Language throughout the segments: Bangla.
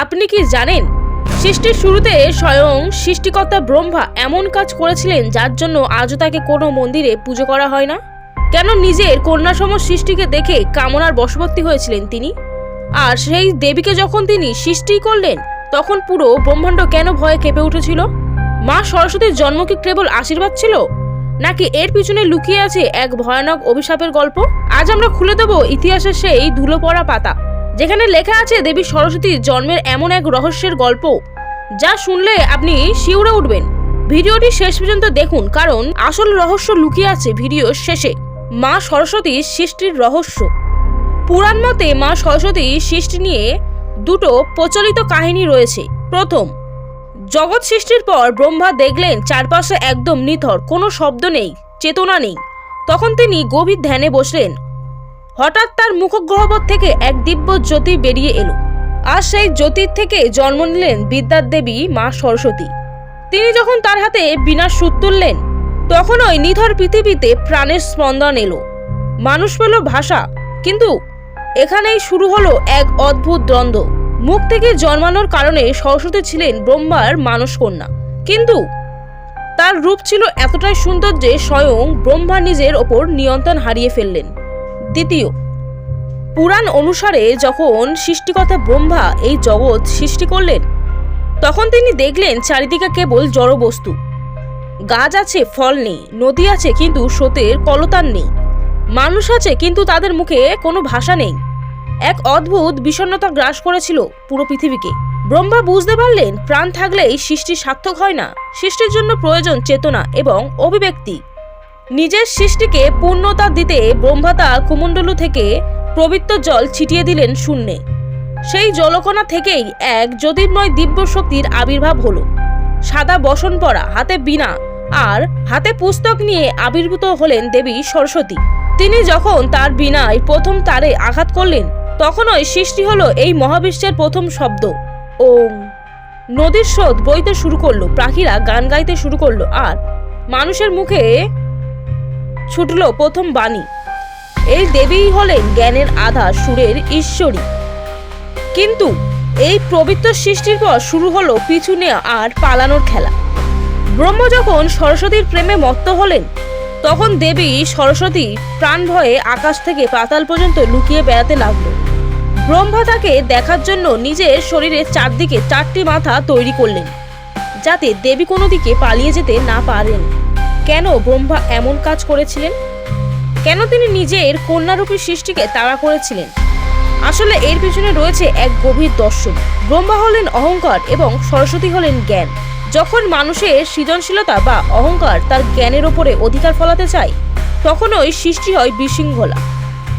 আপনি কি জানেন? সৃষ্টির শুরুতে স্বয়ং সৃষ্টিকর্তা ব্রহ্মা এমন কাজ করেছিলেন যার জন্য আজও তাকে কোনো মন্দিরে পুজো করা হয় না? কেন নিজের কন্যাসম সৃষ্টিকে দেখে কামনার বশবর্তী হয়েছিলেন তিনি? আর সেই দেবীকে যখন তিনি সৃষ্টি করলেন, তখন পুরো ব্রহ্মাণ্ড কেন ভয়ে কেঁপে উঠেছিল? মা সরস্বতীর জন্ম কি কেবল আশীর্বাদ ছিল? নাকি এর পিছনে লুকিয়ে আছে এক ভয়ানক অভিশাপের গল্প? আজ আমরা খুলে দেব ইতিহাসের সেই ধুলো পড়া পাতা। যেখানে লেখা আছে দেবী সরস্বতীর জন্মের এমন এক রহস্যের গল্প, যা শুনলে আপনি শিউরে উঠবেন। ভিডিওটি শেষ পর্যন্ত দেখুন, কারণ আসল রহস্য লুকিয়ে আছে ভিডিওর শেষে। মা সরস্বতীর সৃষ্টির রহস্য। পুরাণ মতে মা সরস্বতী সৃষ্টি নিয়ে দুটো প্রচলিত কাহিনী রয়েছে। প্রথম, জগৎ সৃষ্টির পর ব্রহ্মা দেখলেন চারপাশে একদম নিথর, কোনো শব্দ নেই, চেতনা নেই। তখন তিনি গভীর ধ্যানে বসলেন। হঠাৎ তার মুখগহ্বর থেকে এক দিব্য জ্যোতি বেরিয়ে এলো। আর সেই জ্যোতির থেকে জন্ম নিলেন বিদ্যার দেবী মা সরস্বতী। তিনি যখন তার হাতে বিনা সুর তুললেন তখন ওই নিথর পৃথিবীতে প্রাণের স্পন্দন এলো। মানুষ পেল ভাষা, কিন্তু এখানেই শুরু হলো এক অদ্ভুত দ্বন্দ্ব। মুখ থেকে জন্মানোর কারণে সরস্বতী ছিলেন ব্রহ্মার মানস কন্যা কিন্তু তার রূপ ছিল এতটাই সুন্দর যে স্বয়ং ব্রহ্মা নিজের ওপর নিয়ন্ত্রণ হারিয়ে ফেললেন। দ্বিতীয়, পুরাণ অনুসারে যখন সৃষ্টিকর্তা ব্রহ্মা এই জগৎ সৃষ্টি করলেন, তখন তিনি দেখলেন চারিদিকে কেবল জড় বস্তু গাছ আছে, ফল নেই, নদী আছে, কিন্তু স্রোতের কলতান নেই। মানুষ আছে, কিন্তু তাদের মুখে কোনো ভাষা নেই। এক অদ্ভুত বিষণ্ণতা গ্রাস করেছিল পুরো পৃথিবীকে। ব্রহ্মা বুঝতে পারলেন, প্রাণ থাকলেই সৃষ্টি সার্থক হয় না। সৃষ্টির জন্য প্রয়োজন চেতনা এবং অভিব্যক্তি। নিজের সৃষ্টিকে পূর্ণতা দিতে ব্রহ্মাতা কুমণ্ডলু থেকে পবিত্র জল ছিটিয়ে দিলেন শূন্যে। সেই জলকণা থেকেই এক জ্যোতির্ময় দিব্য শক্তির আবির্ভাব হলো। সাদা বসন পরা, হাতে বীণা আর হাতে পুস্তক নিয়ে আবির্ভূত হলেন দেবী সরস্বতী। তিনি যখন তার বিনায় প্রথম তারে আঘাত করলেন, তখনই সৃষ্টি হলো এই মহাবিশ্বের প্রথম শব্দ। ওম। নদীর স্রোত বইতে শুরু করল পাখিরা গান গাইতে শুরু করল আর মানুষের মুখে ছুটলো প্রথম বাণী। এই দেবীই হলেন জ্ঞানের আধার সুরের ঈশ্বরী। কিন্তু এই পবিত্র সৃষ্টির পর শুরু হলো পিছু নেওয়া আর পালানোর খেলা। ব্রহ্ম যখন সরস্বতীর প্রেমে মত্ত হলেন, তখন দেবী সরস্বতী প্রাণ ভয়ে আকাশ থেকে পাতাল পর্যন্ত লুকিয়ে বেড়াতে লাগল। ব্রহ্মা তাকে দেখার জন্য নিজের শরীরের চারদিকে চারটি মাথা তৈরি করলেন, যাতে দেবী কোনো দিকে পালিয়ে যেতে না পারেন। কেন ব্রহ্মা এমন কাজ করেছিলেন? কেন তিনি নিজের কন্যারূপী সৃষ্টিকে তাড়া করেছিলেন? আসলে এর পিছনে রয়েছে এক গভীর দর্শন। ব্রহ্মা হলেন অহংকার এবং সরস্বতী হলেন জ্ঞান। যখন মানুষের সৃজনশীলতা বা অহংকার তার জ্ঞানের ওপরে অধিকার ফলাতে চায়, তখনই সৃষ্টি হয় বিশৃঙ্খলা।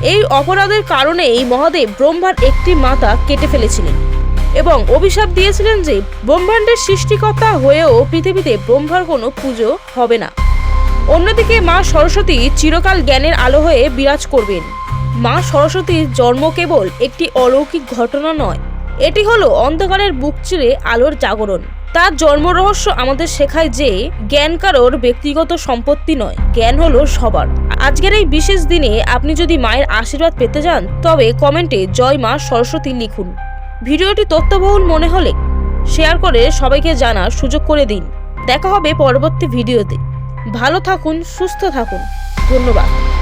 এই অপরাধের কারণে এই মহাদেব ব্রহ্মার একটি মাথা কেটে ফেলেছিলেন। এবং অভিশাপ দিয়েছিলেন যে ব্রহ্মাণ্ডের সৃষ্টিকর্তা হয়েও পৃথিবীতে ব্রহ্মার কোনো পুজো হবে না। অন্যদিকে মা সরস্বতী চিরকাল জ্ঞানের আলো হয়ে বিরাজ করবেন। মা সরস্বতীর জন্ম কেবল একটি অলৌকিক ঘটনা নয়, এটি হলো অন্ধকারের বুক চিরে আলোর জাগরণ। তার জন্ম রহস্য আমাদের শেখায় যে জ্ঞান কারোর ব্যক্তিগত সম্পত্তি নয়, জ্ঞান হলো সবার। আজকের এই বিশেষ দিনে আপনি যদি মায়ের আশীর্বাদ পেতে চান, তবে কমেন্টে জয় মা সরস্বতী লিখুন। ভিডিওটি তথ্যবহুল মনে হলে শেয়ার করে সবাইকে জানার সুযোগ করে দিন। দেখা হবে পরবর্তী ভিডিওতে। ভালো থাকুন, সুস্থ থাকুন। ধন্যবাদ।